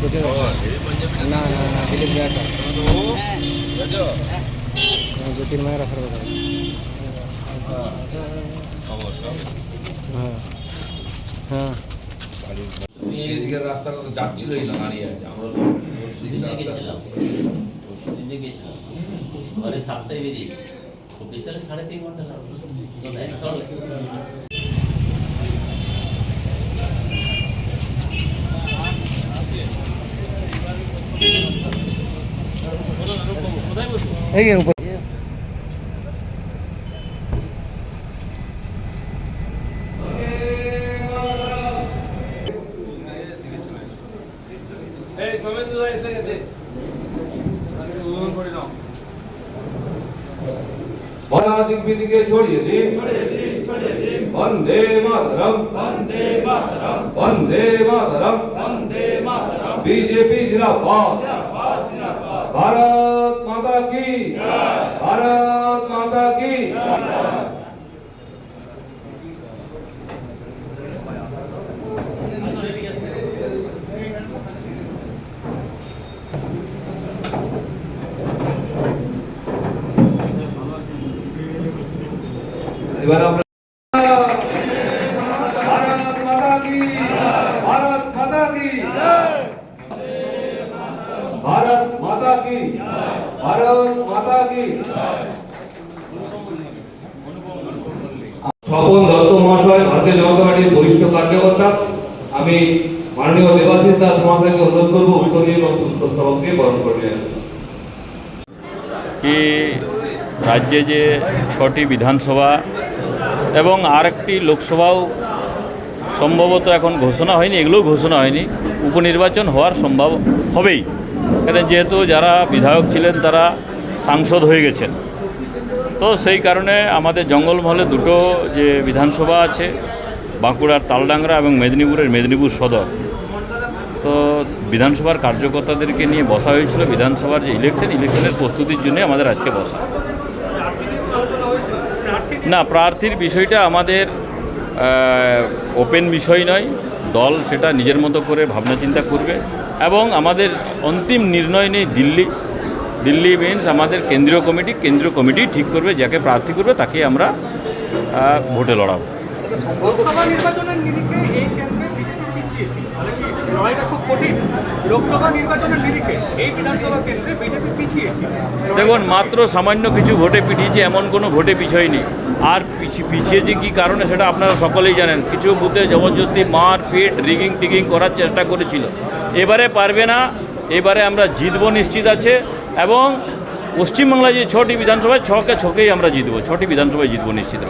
ঢুকে না না না দিলীপ গায়কর জ্যোতির মায়ের আসার কথা। হ্যাঁ হ্যাঁ। এদিকের রাস্তাটা তো যাচ্ছিলই না দাঁড়িয়ে আছে। আমরা তো সেদিনে রাস্তা গেছিলাম। সাড়ে তিন ঘণ্টা ये ऊपर दिग्विदिके छोड़िए वंदे मातरम। वंदे मातरम। वंदे मातरम वंदे मातरम बीजेपी जिंदाबाद। भारत बाबा की। भारत माता की। भारत माता की। की ভারত মাতা কি? স্বপন দত্ত মহাশয় ভারতীয় জনতা পার্টির বরিষ্ঠ কার্যকর্তা আমি মাননীয় দেবাশিস দাস মহাশয়কে অনুরোধ করব উত্তরীয় এবং সুস্থ সবককে বরণ করে কি রাজ্যে যে ছটি বিধানসভা এবং আরেকটি লোকসভাও সম্ভবত এখন ঘোষণা হয়নি এগুলোও ঘোষণা হয়নি উপনির্বাচন হওয়ার সম্ভব হবেই। কারণ যেহেতু যারা বিধায়ক ছিলেন, তারা সাংসদ হয়ে গেছেন। তো সেই কারণে আমাদের জঙ্গলমহলে দুটো যে বিধানসভা আছে, বাঁকুড়ার তালডাংরা এবং মেদিনীপুরের মেদিনীপুর সদর। তো বিধানসভার কার্যকর্তাদেরকে নিয়ে বসা হয়েছিল, বিধানসভার যে ইলেকশন ইলেকশনের প্রস্তুতির জন্য আমাদের আজকে বসা। না, প্রার্থীর বিষয়টা আমাদের ওপেন বিষয় নয়। দল সেটা নিজের মতো করে ভাবনা চিন্তা করবে। এবং আমাদের অন্তিম নির্ণয় নেই দিল্লি। দিল্লি মিনস আমাদের কেন্দ্রীয় কমিটি কেন্দ্রীয় কমিটি ঠিক করবে যাকে প্রার্থী করবে তাকে আমরা ভোটে লড়াবো। দেখুন মাত্র সামান্য কিছু ভোটে পিছিয়েছে এমন কোনো ভোটে পিছয়নি আর পিছিয়ে যে কী কারণে সেটা আপনারা সকলেই জানেন। কিছু বুথে জবরদস্তি মার পিট রিগিং টিগিং করার চেষ্টা করেছিল। এবারে পারবে না, এবারে আমরা জিতব নিশ্চিত আছে এবং পশ্চিমবাংলায় যে ছটি বিধানসভায় ছকে ছকেই আমরা জিতবো, ছটি বিধানসভায় জিতবো নিশ্চিত।